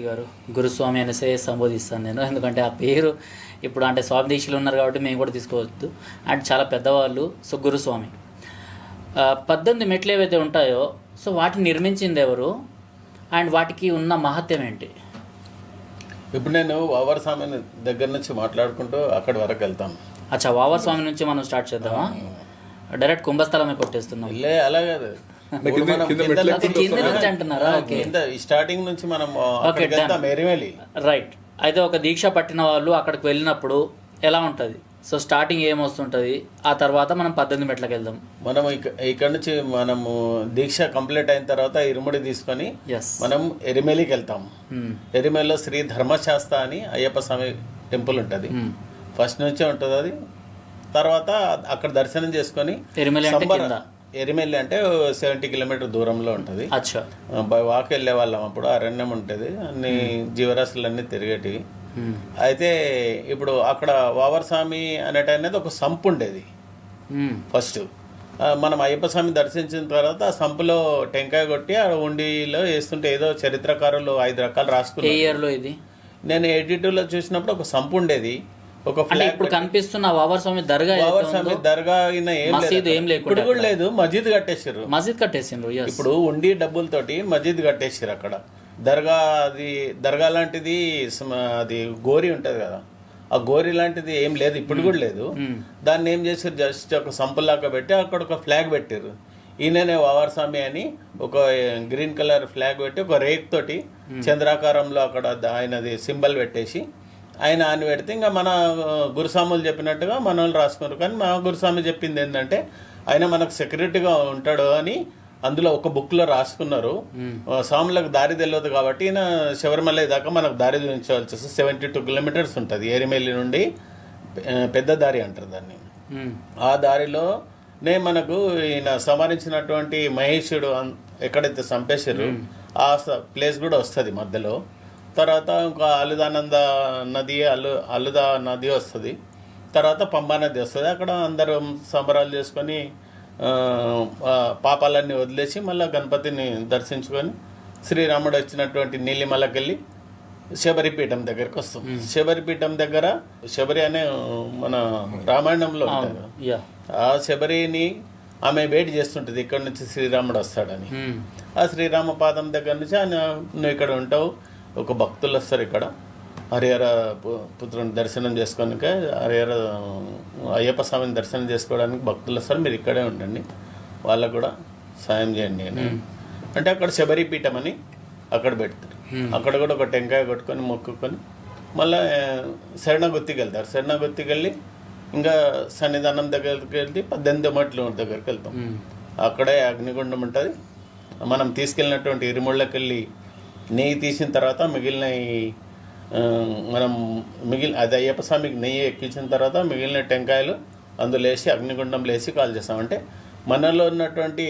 దీక్ష గారు గురుస్వామి అనేసే సంబోధిస్తాను నేను. ఎందుకంటే ఆ పేరు ఇప్పుడు అంటే స్వామి దీక్షలు ఉన్నారు కాబట్టి మేము కూడా తీసుకోవద్దు. అండ్ చాలా పెద్దవాళ్ళు సో గురుస్వామి. పద్దెనిమిది మెట్లు ఏవైతే ఉంటాయో సో వాటిని నిర్మించింది ఎవరు? అండ్ వాటికి ఉన్న మహత్యం ఏంటి? ఇప్పుడు నేను వావర్ స్వామి దగ్గర నుంచి మాట్లాడుకుంటూ అక్కడి వరకు వెళ్తాను. అచ్చా వావర్ స్వామి నుంచి మనం స్టార్ట్ చేద్దామా? డైరెక్ట్ కుంభస్థలమే కొట్టేస్తున్నాం. లే అలాగే స్టార్టింగ్ నుంచి మనం రైట్ అయితే ఒక దీక్ష పట్టిన వాళ్ళు అక్కడికి వెళ్ళినప్పుడు ఎలా ఉంటుంది? సో స్టార్టింగ్ ఏమొస్తుంటుంది? ఆ తర్వాత మనం పద్దెనిమిది మెట్లకి వెళ్దాం. మనం ఇక- ఇక్కడ నుంచి మనము దీక్ష కంప్లీట్ అయిన తర్వాత ఇరుముడి తీసుకొని ఎస్ మనం ఎరిమేలికి వెళ్తాం. ఎరిమేలిలో శ్రీ ధర్మశాస్త్ర అని అయ్యప్ప స్వామి టెంపుల్ ఉంటుంది. ఫస్ట్ నుంచే ఉంటుంది అది. తర్వాత అక్కడ దర్శనం చేసుకొని ఎరిమెలి అంటే సంబర- కింద. ఎరిమెల్లి అంటే సెవెంటీ కిలోమీటర్ దూరంలో ఉంటుంది. అచ్చా. బై వాక్ వెళ్ళే వాళ్ళం అప్పుడు అరణ్యం ఉంటుంది. అన్ని జీవరాశులన్నీ తిరిగేటివి. అయితే ఇప్పుడు అక్కడ వావర్ స్వామి అనేట అనేది ఒక సంపు ఉండేది. ఫస్ట్ మనం అయ్యప్ప స్వామి దర్శించిన తర్వాత ఆ సంపులో టెంకాయ కొట్టి ఆ ఉండిలో వేస్తుంటే ఏదో చరిత్రకారులు ఐదు రకాలు రాసుకున్నారు. ఇయర్లో ఇది? నేను ఎయిటీ లో చూసినప్పుడు ఒక సంపు ఉండేది. ఒక అంటే ఇప్పుడు కనిపిస్తున్న వావర్ స్వామి దర్గా ఏదైతే వావర్ స్వామి ఉందో, దర్గా అయినా ఏం లేదు మసీదు ఏం. లేకుండా ఇప్పుడు కూడా లేదు మసీద్ కట్టేసారు మసీద్ కట్టేసిండ్రు ఇప్పుడు ఉండి డబ్బులతోటి మసీద్ కట్టేసారు అక్కడ. దర్గా అది దర్గా లాంటిది అది గోరి ఉంటది కదా. ఆ గోరి లాంటిది ఏం లేదు ఇప్పుడు కూడా లేదు. దాన్ని ఏం చేశారు జస్ట్ ఒక సంపులాగా పెట్టి అక్కడ ఒక ఫ్లాగ్ పెట్టారు ఈయననే వావర్ స్వామి అని ఒక గ్రీన్ కలర్ ఫ్లాగ్ పెట్టి ఒక రేక్ తోటి చంద్రాకారంలో అక్కడ ఆయనది సింబల్ పెట్టేసి ఆయన అని పెడితే ఇంకా మన గురుస్వాములు చెప్పినట్టుగా మన వాళ్ళు రాసుకున్నారు. కానీ మా గురుస్వామి చెప్పింది ఏంటంటే ఆయన మనకు సెక్యూరిటీగా ఉంటాడు అని అందులో ఒక బుక్లో రాసుకున్నారు. స్వాములకు దారి తెలియదు కాబట్టి ఈయన శబరిమల దాకా మనకు దారి చూపించవలసి వస్తుంది. సెవెంటీ టూ కిలోమీటర్స్ ఉంటుంది. ఏరిమెల్లి నుండి పెద్ద దారి అంటారు దాన్ని. ఆ దారిలోనే మనకు ఈయన సంహరించినటువంటి మహేషుడు ఎక్కడైతే చంపేశారు ఆ ప్లేస్ కూడా వస్తుంది మధ్యలో. తర్వాత ఇంకా అలుదానంద నది అల్లు అలుదా నది వస్తుంది. తర్వాత పంబా నది వస్తుంది. అక్కడ అందరం సంబరాలు చేసుకొని పాపాలన్నీ వదిలేసి మళ్ళీ గణపతిని దర్శించుకొని శ్రీరాముడు వచ్చినటువంటి నీలిమలకెళ్ళి శబరిపీఠం దగ్గరికి వస్తాం. శబరిపీఠం దగ్గర శబరి అనే మన రామాయణంలో ఆ శబరిని ఆమె వెయిట్ చేస్తుంటుంది. ఇక్కడ నుంచి శ్రీరాముడు వస్తాడని. ఆ శ్రీరామ పాదం దగ్గర నుంచి ఆయన నువ్వు ఇక్కడ ఉంటావు. ఒక భక్తులు వస్తారు ఇక్కడ. హరిహర పుత్రుని దర్శనం చేసుకోనిక హరిహర అయ్యప్ప స్వామిని దర్శనం చేసుకోవడానికి భక్తులు వస్తారు. మీరు ఇక్కడే ఉండండి. వాళ్ళకు కూడా సాయం చేయండి అని. అంటే అక్కడ శబరి పీఠం అని అక్కడ పెడతారు. అక్కడ కూడా ఒక టెంకాయ కొట్టుకొని మొక్కుకొని మళ్ళీ శరణగుత్తికి వెళ్తారు శరణగుత్తికి వెళ్ళి ఇంకా సన్నిధానం దగ్గరికి వెళ్తే పద్దెనిమిది మట్లు దగ్గరికి వెళ్తాం. అక్కడే అగ్నిగుండం ఉంటుంది. మనం తీసుకెళ్ళినటువంటి ఇరుముళ్ళకి వెళ్ళి నెయ్యి తీసిన తర్వాత మిగిలిన మనం మిగిలిన అది అయ్యప్ప స్వామికి నెయ్యి ఎక్కించిన తర్వాత మిగిలిన టెంకాయలు అందులో వేసి అగ్నిగుండంలో వేసి కాల్ చేస్తాం. అంటే మనలో ఉన్నటువంటి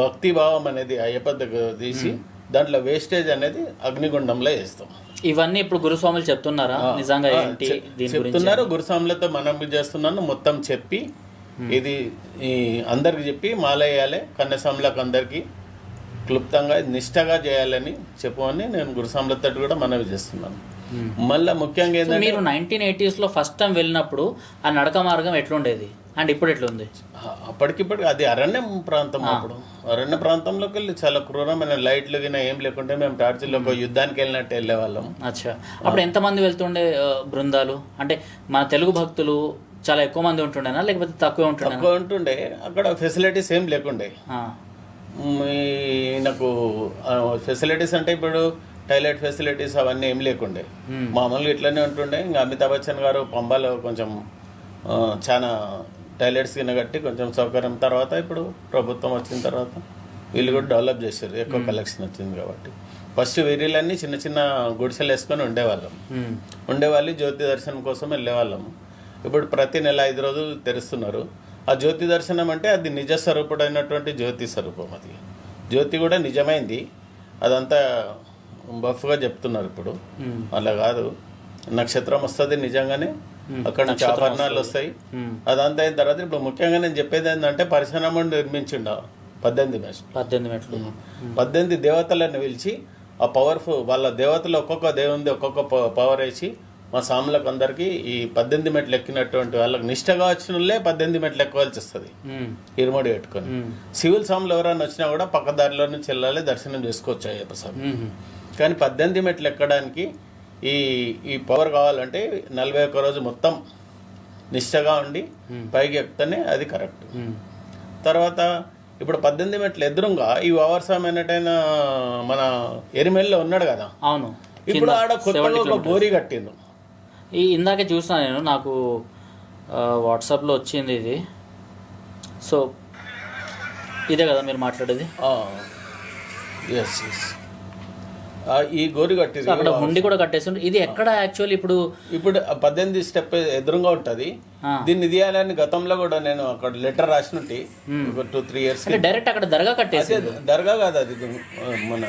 భక్తి భావం అనేది అయ్యప్ప దగ్గర తీసి దాంట్లో వేస్టేజ్ అనేది అగ్నిగుండంలో వేస్తాం. ఇవన్నీ ఇప్పుడు గురుస్వాములు చెప్తున్నారా? నిజంగా ఏంటి చెప్తున్నారు. గురుస్వాములతో మనం చేస్తున్నాను. మొత్తం చెప్పి ఇది ఈ అందరికి చెప్పి మాలయ్యాలి కన్యస్వాములకు అందరికి. క్లుప్తంగా నిష్టగా చేయాలని చెప్పమని నేను గురుస్వాములతో కూడా మనవి చేస్తున్నాను. మళ్ళీ ముఖ్యంగా ఏంటంటే మీరు నైన్టీన్ ఎయిటీస్లో ఫస్ట్ టైం వెళ్ళినప్పుడు ఆ నడక మార్గం ఎట్లుండేది? అండ్ ఇప్పుడు ఎట్లుంది? అప్పటికిప్పటికి అది అరణ్యం ప్రాంతం అప్పుడు. అరణ్య ప్రాంతంలోకి వెళ్ళి చాలా క్రూరమైన లైట్లు గిన ఏం లేకుంటే మేము టార్చిలో ఒక యుద్ధానికి వెళ్ళినట్టు వెళ్ళేవాళ్ళం. అచ్చా. అప్పుడు ఎంతమంది వెళ్తుండే బృందాలు? అంటే మన తెలుగు భక్తులు చాలా ఎక్కువ మంది ఉంటుండేనా? లేకపోతే తక్కువ ఉంటుండేనా? తక్కువ ఉంటుండే. అక్కడ ఫెసిలిటీస్ ఏం లేకుండే. ఆ, నాకు ఫెసిలిటీస్ అంటే ఇప్పుడు టాయిలెట్ ఫెసిలిటీస్ అవన్నీ ఏం లేకుండే. మామూలుగా ఇట్లనే ఉంటుండే. ఇంకా అమితాబ్ బచ్చన్ గారు పంబాలో కొంచెం చాలా టాయిలెట్స్ కింద కట్టి కొంచెం సౌకర్యం. తర్వాత ఇప్పుడు ప్రభుత్వం వచ్చిన తర్వాత వీళ్ళు కూడా డెవలప్ చేశారు. ఎక్కువ కలెక్షన్ వచ్చింది కాబట్టి. ఫస్ట్ వీరిలన్నీ చిన్న చిన్న గుడిసెలు వేసుకొని ఉండేవాళ్ళం. ఉమ్, ఉండేవాళ్ళు జ్యోతి దర్శనం కోసం వెళ్ళేవాళ్ళం. ఇప్పుడు ప్రతి నెల ఐదు రోజులు తెరుస్తున్నారు. ఆ జ్యోతి దర్శనం అంటే అది నిజ స్వరూపుడైనటువంటి జ్యోతి స్వరూపం అది. జ్యోతి కూడా నిజమైంది. అదంతా బఫ్గా చెప్తున్నారు ఇప్పుడు. అలా కాదు. నక్షత్రం వస్తుంది నిజంగానే. అక్కడ నుంచి ఆభరణాలు వస్తాయి. అదంతా అయిన తర్వాత ఇప్పుడు ముఖ్యంగా నేను చెప్పేది ఏంటంటే పరిశ్రమను నిర్మించిండ. పద్దెనిమిది మెస్ పద్దెనిమిది మెట్లు. పద్దెనిమిది దేవతలను పిలిచి ఆ పవర్ఫుల్ వాళ్ళ దేవతలు ఒక్కొక్క దేవుంది ఒక్కొక్క ప- పవర్ వేసి మా సాములకు అందరికీ ఈ పద్దెనిమిది మెట్లు ఎక్కినటువంటి వాళ్ళకి నిష్టగా వచ్చిన వాళ్ళే పద్దెనిమిది మెట్లు ఎక్కవలసి వస్తుంది. ఇరుముడి పెట్టుకొని. సివిల్ సాములు ఎవరైనా వచ్చినా కూడా పక్క దారిలో నుంచి వెళ్ళాలి దర్శనం చేసుకోవచ్చు అయ్యప్ప స్వామి? కానీ పద్దెనిమిది మెట్లు ఎక్కడానికి ఈ ఈ పవర్ కావాలంటే నలభై ఒక్క రోజు మొత్తం నిష్టగా ఉండి పైకి ఎక్కితేనే అది కరెక్ట్. తర్వాత ఇప్పుడు పద్దెనిమిది మెట్లు ఎదురుగా ఈ ఓవర్సామైనటైన మన ఎరిమెల్లో ఉన్నాడు కదా? అవును. ఇప్పుడు ఆడ కొత్తగా ఒక గోరి కట్టిండు. ఈ ఇందాకే చూసిన నేను నాకు వాట్సాప్లో వచ్చింది ఇది. సో ఇదే కదా మీరు మాట్లాడేది? ఎస్ ఎస్ ఈ గోరి కట్టింది అక్కడ హుండి కూడా కట్టేసి ఇది ఎక్కడ యాక్చువల్లీ ఇప్పుడు? ఇప్పుడు పద్దెనిమిది స్టెప్ ఎదురుగా ఉంటది. దీన్ని తీయాలని గతంలో కూడా నేను అక్కడ లెటర్ రాసినట్టు. టూ త్రీ ఇయర్స్ డైరెక్ట్ అక్కడ దర్గా కట్టేసి దర్గా కాదు అది. మన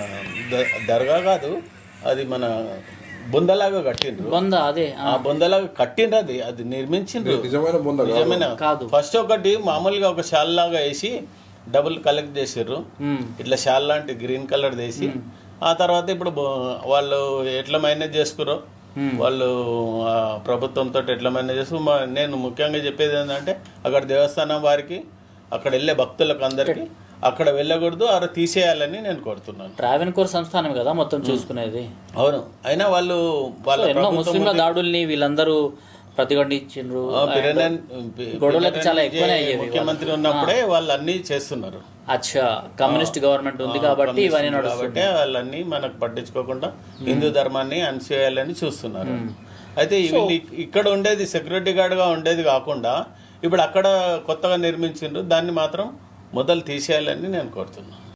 దర్గా కాదు. అది మన బొందలాగా కట్టిండ్రు. బొంద అదే ఆ, బొందలాగా కట్టిండ్రు అది అది నిర్మించిండ్రు నిజమైన బొంద కాదు. నిజమైన కాదు. ఫస్ట్ ఒకటి మామూలుగా ఒక షాల్ లాగా వేసి డబుల్ కలెక్ట్ చేసిర్రు. ఉమ్, ఇట్లా షాల్ లాంటి గ్రీన్ కలర్ వేసి ఆ తర్వాత ఇప్పుడు వాళ్ళు ఎట్లా మేనేజ్ చేసుకురో వాళ్ళు ప్రభుత్వంతో ఎట్లా మేనేజ్ చేసుకు మా- నేను ముఖ్యంగా చెప్పేది ఏంటంటే అక్కడ దేవస్థానం వారికి అక్కడ వెళ్ళే భక్తులకు అందరికీ అక్కడ వెళ్ళకూడదు అక్కడ తీసేయాలని నేను కోరుతున్నాను. ట్రావెన్ కోర్ సంస్థానం కదా మొత్తం చూసుకునేది? అవును. అయినా వాళ్ళు వాళ్ళ ఎన్నో ముస్లింల దాడుల్ని వీళ్ళందరూ ప్రతిఘటించిండ్రు. ఆ, పిరనన్- పి- గొడవలకి చాలా ఎక్కువనే అయ్యేవి ముఖ్యమంత్రి ఉన్నప్పుడే వాళ్ళు అన్నీ చేస్తున్నారు. అచ్చా కమ్యూనిస్ట్ గవర్నమెంట్ ఉంది కాబట్టి ఇవన్నీ వాళ్ళన్నీ మనకు పట్టించుకోకుండా హిందూ ధర్మాన్ని అణిచేయాలని చూస్తున్నారు. అయితే ఇక్కడ ఉండేది సెక్యూరిటీ గార్డ్గా ఉండేది కాకుండా ఇప్పుడు అక్కడ కొత్తగా నిర్మించిండ్రు దాన్ని మాత్రం మొదలు తీసేయాలని నేను కోరుతున్నాను.